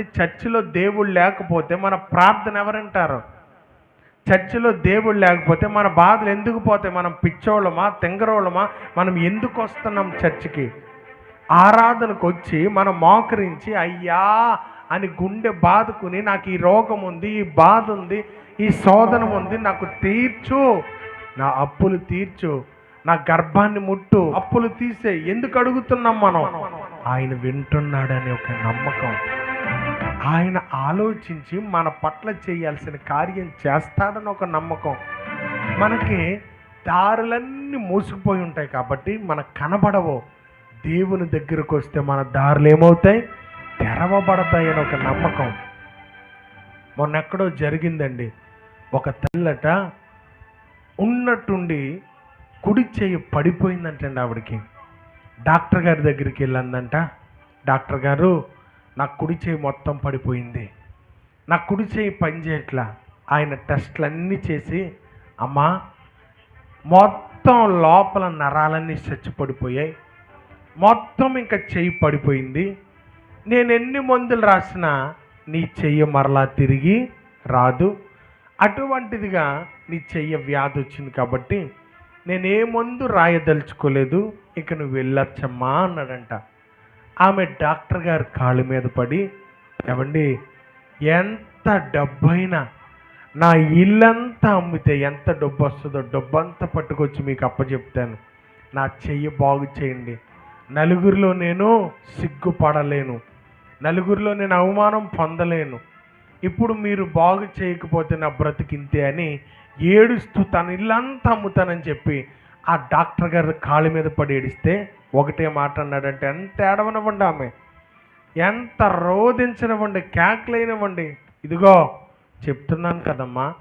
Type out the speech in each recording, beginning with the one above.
అంటే చర్చిలో దేవుడు లేకపోతే మన ప్రార్థన ఎవరంటారు? చర్చిలో దేవుడు లేకపోతే మన బాధలు ఎందుకు పోతాయి? మనం పిచ్చోళ్ళమా? తెంగరోళ్ళమా? మనం ఎందుకు వస్తున్నాం చర్చికి? ఆరాధనకు వచ్చి మనం మోకరించి అయ్యా అని గుండె బాదుకుని నాకు ఈ రోగం ఉంది ఈ బాధ ఉంది ఈ శోధన ఉంది నాకు తీర్చు. నా అప్పులు తీర్చు. నా గర్భాన్ని ముట్టు. అప్పులు తీసే ఎందుకు అడుగుతున్నాం మనం? ఆయన వింటున్నాడని ఒక నమ్మకం. ఆయన ఆలోచించి మన పట్ల చేయాల్సిన కార్యం చేస్తాడని ఒక నమ్మకం. మనకి దారులన్నీ మూసుకుపోయి ఉంటాయి కాబట్టి మనకు కనబడవు. దేవుని దగ్గరకు వస్తే మన దారులు ఏమవుతాయి? తెరవబడతాయి అని ఒక నమ్మకం. మొన్న ఎక్కడో జరిగిందండి. ఒక తెల్లట ఉన్నట్టుండి కుడి చేయి పడిపోయిందంటండి ఆవిడకి. డాక్టర్ గారి దగ్గరికి వెళ్ళిందంట. డాక్టర్ గారు నా కుడి చేయి మొత్తం పడిపోయింది. నా కుడి చేయి పనిచేయట్లా. ఆయన టెస్ట్లు అన్నీ చేసి అమ్మా మొత్తం లోపల నరాలన్నీ చచ్చిపడిపోయాయి మొత్తం ఇంకా చెయ్యి పడిపోయింది. నేను ఎన్ని మందులు రాసినా నీ చెయ్యి మరలా తిరిగి రాదు. అటువంటిదిగా నీ చెయ్యి వ్యాధి వచ్చింది కాబట్టి నేను ఏ మందు రాయదలుచుకోలేదు. ఇక నువ్వు వెళ్ళొచ్చమ్మా అన్నాడంట. ఆమె డాక్టర్ గారి కాళ్ళ మీద పడి ఏమండి ఎంత డబ్బైనా నా ఇల్లంతా అమ్మితే ఎంత డబ్బు వస్తుందో డబ్బు అంతా పట్టుకొచ్చి మీకు అప్పచెప్తాను. నా చెయ్యి బాగు చేయండి. నలుగురిలో నేను సిగ్గుపడలేను. నలుగురిలో నేను అవమానం పొందలేను. ఇప్పుడు మీరు బాగు చేయకపోతే నా బ్రతికింతే అని ఏడుస్తూ తన ఇల్లంతా అమ్ముతానని చెప్పి ఆ డాక్టర్ గారు కాళ్ళ మీద పడి ఏడిస్తే ఒకటే మాట అన్నాడంటే ఎంత ఏడవనివ్వండి ఆమె. ఎంత రోధించనివ్వండి క్యాక్లైనవ్వండి ఇదిగో చెప్తున్నాను కదమ్మా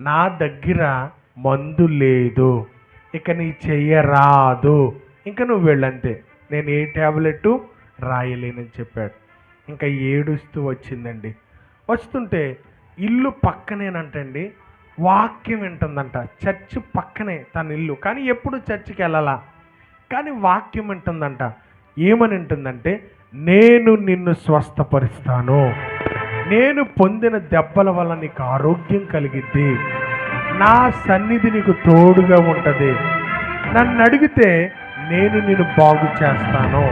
నా దగ్గర మందు లేదు. ఇక నీ చెయ్యరాదు ఇంకా నువ్వు వెళ్ళంతే. నేను ఏ ట్యాబ్లెట్ రాయలేనని చెప్పాడు. ఇంకా ఏడుస్తూ వచ్చిందండి. వస్తుంటే ఇల్లు పక్కనేనంటండి. వాక్యం వింటుందంట. చర్చి పక్కనే తన ఇల్లు. కానీ ఎప్పుడు చర్చికి వెళ్ళాలా? కానీ వాక్యం వింటుందంట. ఏమని వింటుందంటే నేను నిన్ను స్వస్థపరుస్తాను. నేను పొందిన దెబ్బల వల్ల నీకు ఆరోగ్యం కలిగిద్ది. నా సన్నిధి నీకు తోడుగా ఉంటుంది. నన్ను అడిగితే నేను నిన్ను బాగు చేస్తాను.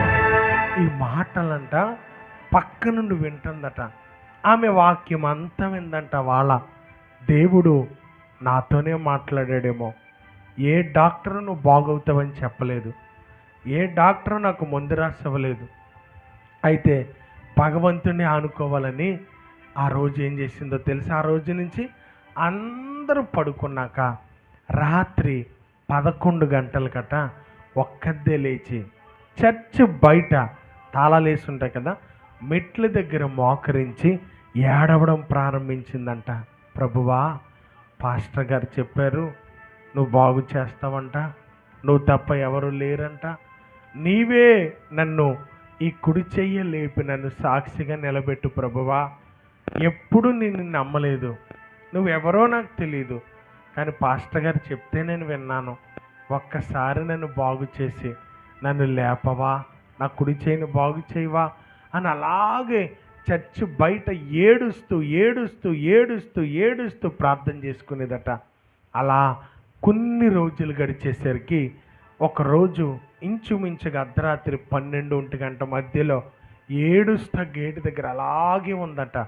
ఈ మాటలంట పక్క నుండి వింటుందట. ఆమె వాక్యం అంతా విందంట వాళ్ళ దేవుడు నాతోనే మాట్లాడాడేమో. ఏ డాక్టర్ నువ్వు బాగవుతావని చెప్పలేదు. ఏ డాక్టర్ నాకు మందు రాసివ్వలేదు. అయితే భగవంతుని ఆనుకోవాలని ఆ రోజు ఏం చేసిందో తెలుసా? ఆ రోజు నుంచి అందరూ పడుకున్నాక రాత్రి పదకొండు గంటల కట ఒక్కద్దే లేచి చర్చ్ బయట తాళాలేసి ఉంటాయి కదా మెట్ల దగ్గర మోకరించి ఏడవడం ప్రారంభించిందంట. ప్రభువా పాస్టర్ గారు చెప్పారు నువ్వు బాగు చేస్తావంట నువ్వు తప్ప ఎవరు లేరంట. నీవే నన్ను ఈ కుడి చెయ్య లేపి నన్ను సాక్షిగా నిలబెట్టు ప్రభువా. ఎప్పుడు నేను నమ్మలేదు. నువ్వెవరో నాకు తెలియదు కానీ పాస్టర్ గారు చెప్తే నేను విన్నాను. ఒక్కసారి నన్ను బాగు చేసి నన్ను లేపవా నా కుడి చేయిని బాగు చేయవా అని అలాగే చర్చ్ బయట ఏడుస్తూ ఏడుస్తూ ఏడుస్తూ ఏడుస్తూ ప్రార్థన చేసుకునేదట. అలా కొన్ని రోజులు గడిచేసరికి ఒకరోజు ఇంచుమించుగా అర్ధరాత్రి పన్నెండు ఒంటి గంట మధ్యలో ఏడుస్తా గేటు దగ్గర అలాగే ఉందట.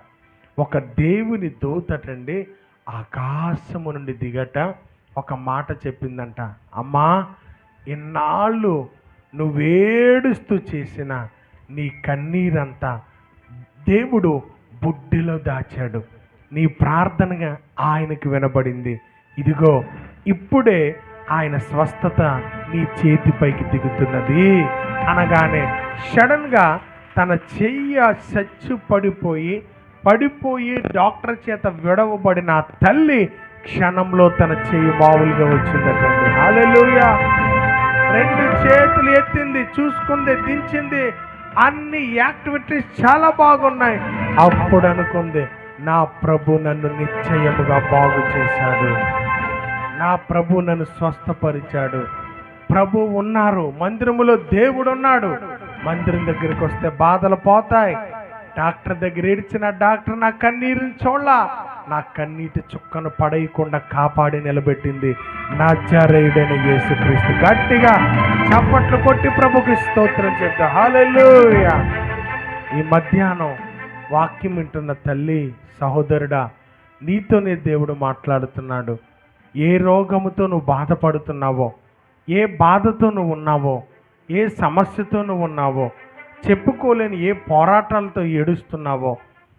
ఒక దేవుని దూతటండి ఆకాశము నుండి దిగట ఒక మాట చెప్పిందంట. అమ్మా ఇన్నాళ్ళు నువ్వేడుస్తూ చేసిన నీ కన్నీరంతా దేవుడు బుడ్డిలో దాచాడు. నీ ప్రార్థనగా ఆయనకు వినబడింది. ఇదిగో ఇప్పుడే ఆయన స్వస్థత నీ చేతిపైకి దిగుతున్నది. అనగానే సడన్గా తన చెయ్య చచ్చు పడిపోయి పడిపోయి డాక్టర్ చేత విడవబడిన తల్లి క్షణంలో తన చెయ్యి మామూలుగా వచ్చిందటండి హల్లెలూయా! రెండు చేతులు ఎత్తింది చూసుకుంది దించింది. అన్ని యాక్టివిటీస్ చాలా బాగున్నాయి. అప్పుడు అనుకుంది నా ప్రభు నన్ను నిశ్చయముగా బాగు చేశాడు. నా ప్రభు నన్ను స్వస్థపరిచాడు. ప్రభు ఉన్నారు మందిరములో దేవుడు ఉన్నాడు మందిరం దగ్గరికి వస్తే బాధలు పోతాయి. డాక్టర్ దగ్గర ఏడ్చిన డాక్టర్ నా కన్నీరుని చూడ నా కన్నీటి చుక్కను పడేయకుండా కాపాడి నిలబెట్టింది నా జరేయుడైన యేసుక్రీస్తు. గట్టిగా చప్పట్లు కొట్టి ప్రభుకి స్తోత్రం చెప్తా. హల్లెలూయా. ఈ మధ్యాహ్నం వాక్యం వింటున్న తల్లి సహోదరుడా నీతోనే దేవుడు మాట్లాడుతున్నాడు. ఏ రోగముతో నువ్వు బాధపడుతున్నావో ఏ బాధతో నువ్వు ఉన్నావో ఏ సమస్యతో నువ్వు ఉన్నావో చెప్పుకోలేని ఏ పోరాటాలతో ఏడుస్తున్నావో?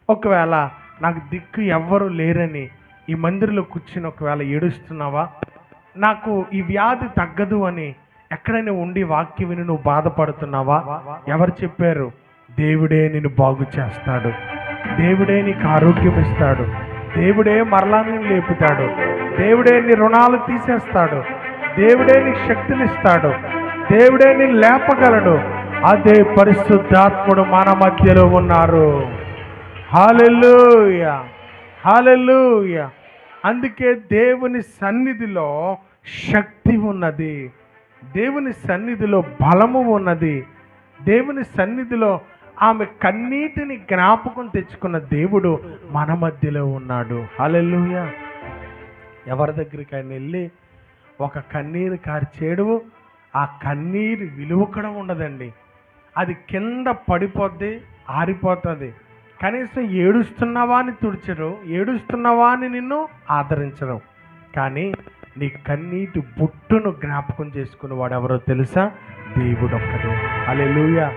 ఒకవేళ నాకు దిక్కు ఎవ్వరు లేరని ఈ మందిరంలో కూర్చుని ఒకవేళ ఏడుస్తున్నావా? నాకు ఈ వ్యాధి తగ్గదు అని ఎక్కడైనా ఉండి వాక్యం విని నువ్వు బాధపడుతున్నావా? ఎవరు చెప్పారు? దేవుడే నిన్ను బాగు చేస్తాడు. దేవుడే నీకు ఆరోగ్యం ఇస్తాడు. దేవుడే మరలా నేను లేపుతాడు. దేవుడే నీ రుణాలు తీసేస్తాడు. దేవుడే నీకు శక్తిని ఇస్తాడు. దేవుడే నేను లేపగలడు. అదే పరిశుద్ధాత్ముడు మన మధ్యలో ఉన్నారు. హాలెలూయ హాలెలూయ అందుకే దేవుని సన్నిధిలో శక్తి ఉన్నది. దేవుని సన్నిధిలో బలము ఉన్నది. దేవుని సన్నిధిలో ఆమె కన్నీటిని జ్ఞాపకం తెచ్చుకున్న దేవుడు మన మధ్యలో ఉన్నాడు. హాలెలూయ ఎవరి దగ్గరికి ఆయన వెళ్ళి ఒక కన్నీరు కార్చేడు ఆ కన్నీరు విలువ కూడా ఉండదండి. అది కింద పడిపోద్ది ఆరిపోతుంది. కనీసం ఏడుస్తున్నావా అని తుడిచరు ఏడుస్తున్నావా అని నిన్ను ఆదరించరు. కానీ నీ కన్నీటి బుట్టును జ్ఞాపకం చేసుకున్నవాడు ఎవరో తెలుసా? దేవుడు ఒక్కడే అలెలుయా